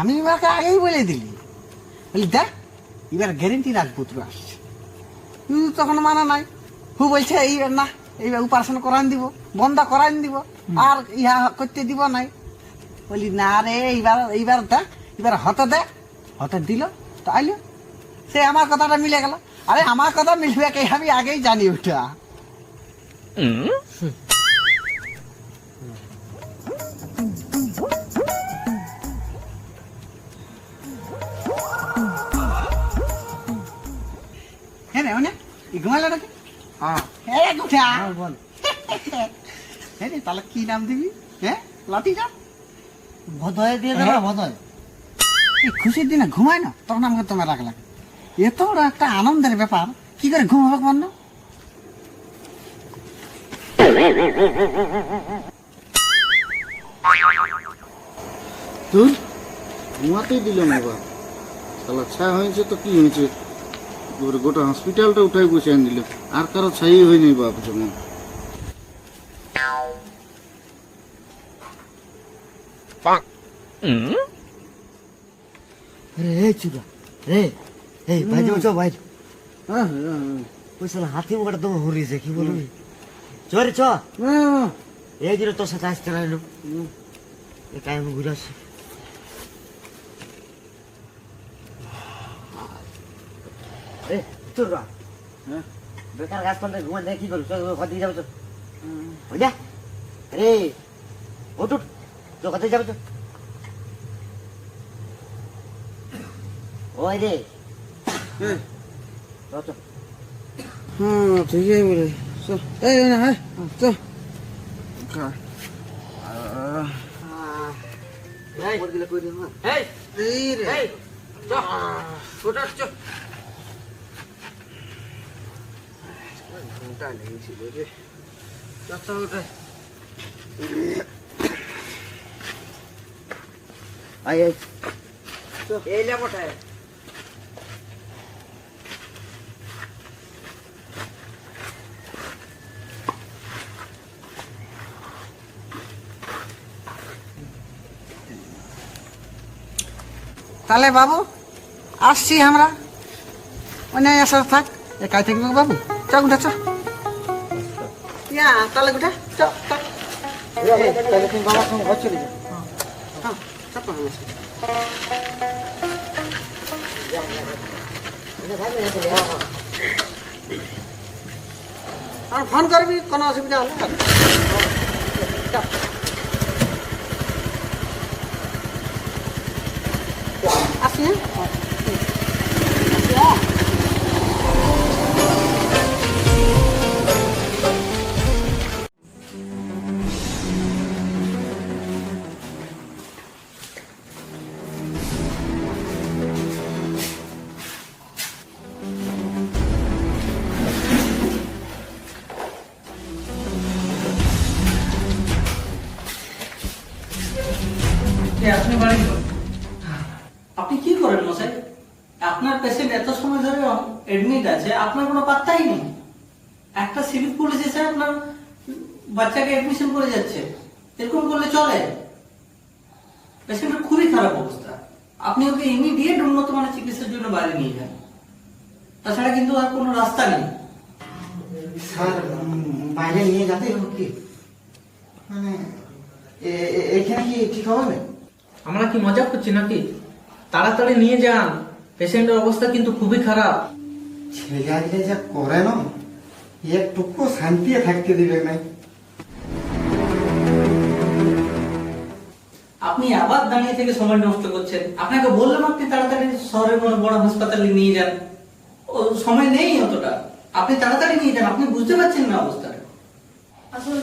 আমি এবারকে আগেই বলে দিলি। বলি দেখ এবার গ্যারেন্টি রাজপুত্র আসছে। তখন মানা নাই। হু বলছে এইবার না এইবার উপাসন করান দিব বন্ধ করান দিব আর ইহা করতে দিব নাই। বলি না রে এইবার এইবার দেখ এবার হতে দে হতে দিল তো আইলো। সে আমার কথাটা মিলে গেল। আরে আমার কথা মিলবে কে আমি আগেই জানি ওটা। নাকি? হ্যাঁ। হ্যাঁ গুঠা বল রে তাহলে কি নাম দিবি? হ্যাঁ ভদয় দিয়ে দেবে। ভদয়। এই খুশির দিনে ঘুমায় না তখন আমাকে তোমার রাগ লাগে। এত বড় একটা আনন্দের ব্যাপার কি করে ঘুম হবে বল? না তুই ঘুমাতেই দিল না ছায়া হয়েছে তো কি হয়েছে? এবারে গোটা হসপিটালটা উঠাই বসে আন দিল। আর কারও ছাই হয়নি বাপ যেমন রে এই চুদা রে। এই বাইরে হ্যাঁ, হ্যাঁ, হ্যাঁ। ওই শালা হাতি মুখটা তোমার হরিয়েছে কি বলবি? চ রে চ। এই দিলে তোর সাথে আসতে নাই একাই আমি ঘুরে আসছি এ তোর বা হ্যাঁ। বেকার গাছ পাল্টে ঘুমা দেখি করু চল ঘর দিকে যাব তো। বুঝা রে ওঠ উঠ তো কোথায় যাবে তো। ওই রে। চ, চ। ঠিকই বলে চল এই না হ্যাঁ চল এই, দিলে কই দে। এই, এই রে। এই, লেগেছিল রে এই লে মোটায় তাহলে বাবু আসছি আমরা। অনেক আসা থাক। একাই থাকবে বাবু। চ গুটা চ ইয়া তাহলে গুটা চ তাহলে তুমি বাবার সঙ্গে ঘর চলে যাও। হ্যাঁ, চ তো আমার সাথে। আর ফোন করবি কোনো অসুবিধা হলে আপনি কি করেন মশাই? আপনার পেশেন্ট এত সময় ধরে এডমিট আছে আপনার কোনো পাত্তাই নেই। একটা সিভিল পুলিশ এসে আপনার বাচ্চাকে এডমিশন করে যাচ্ছে। এরকম করলে চলে। পেশেন্টের খুবই খারাপ অবস্থা। আপনি ওকে ইমিডিয়েট উন্নত মানের চিকিৎসার জন্য বাইরে নিয়ে যান। তাছাড়া কিন্তু আর কোনো রাস্তা নেই। স্যার বাইরে নিয়ে যেতে হবে কি? মানে এখানে কি ঠিক হবে? আমরা কি মজা করছি নাকি? তাড়াতাড়ি নিয়ে যান। পেশেন্টের অবস্থা কিন্তু খুবই খারাপ। ছেলে যা করে না একটুকু শান্তি থাকতে দিবে নাই আপনি আবার দাঁড়িয়ে থেকে সময় নষ্ট করছেন। আপনাকে বললাম আপনি তাড়াতাড়ি শহরের কোনো বড় হাসপাতালে নিয়ে যান। ও সময় নেই অতটা। আপনি তাড়াতাড়ি নিয়ে যান আপনি বুঝতে পারছেন না অবস্থাটা। আসলে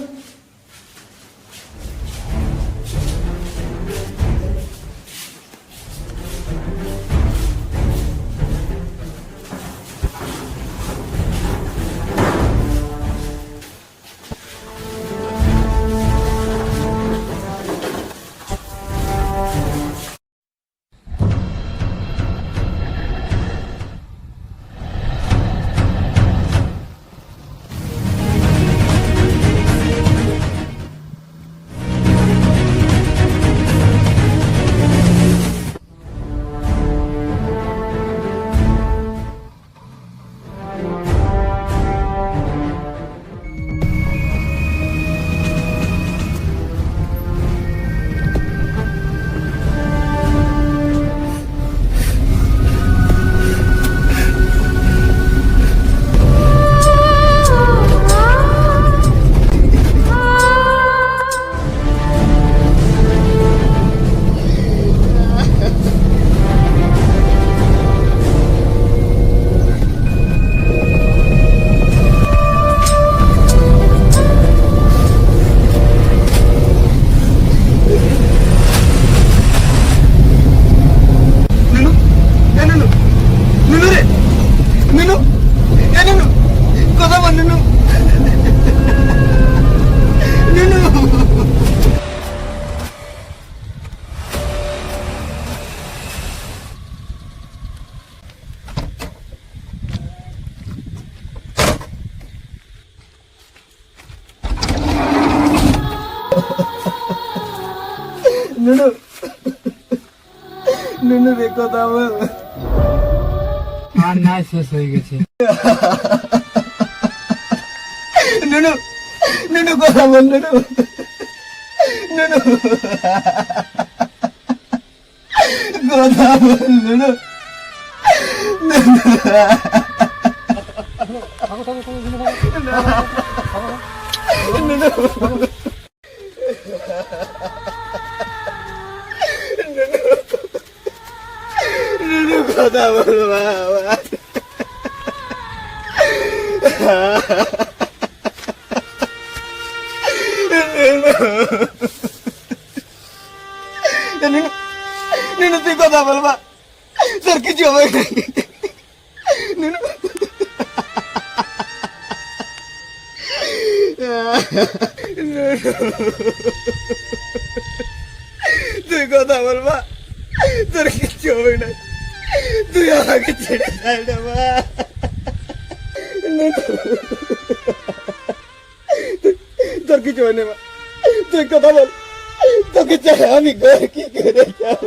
নুনু। নুনু রে কথা বল। আর নাই শেষ হয়ে গেছে। নুনু নুনু কথা বল নুনু। নুনু। কথা বল নুনু। নুনু। কথা বল বাবা নুনু তুই কথা বলবা তোর কিছু হবে না। তুই কথা বলবা তোর কিচ্ছু হবে না তুই আমাকে ছেড়ে যাই না মা তোর কিছু হয় না মা। তুই কথা বল। তোকে ছেড়ে আমি ঘর কি করে যাব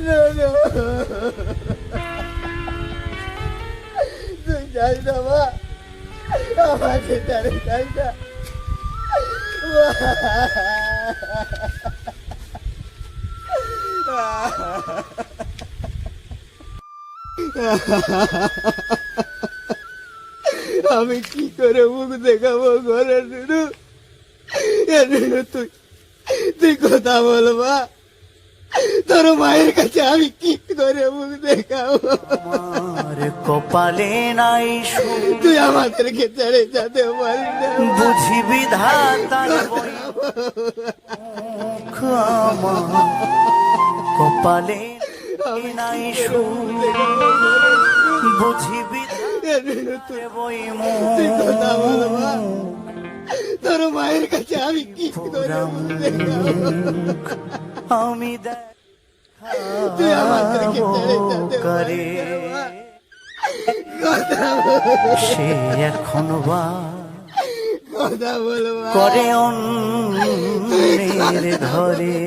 No, no. তুই যাই না মা। আমাকে ছেড়ে যাই না। আমি কি করে মুখ দেখাবো ঘরে নুনু তুই তুই কথা বলবা তোর মায়ের কাছে আমি কি করে মুখ দেখাবো। কপালে নাই তুই আমাদেরকে ছেড়ে যেতে পারি না। বুঝিবি ধাতার কপালে নাই তুই তোর মায়ের কাছে আমি কি করে মুখ দেখাবো। আমি করে। সে এখন বা করে অন্যের ঘরে।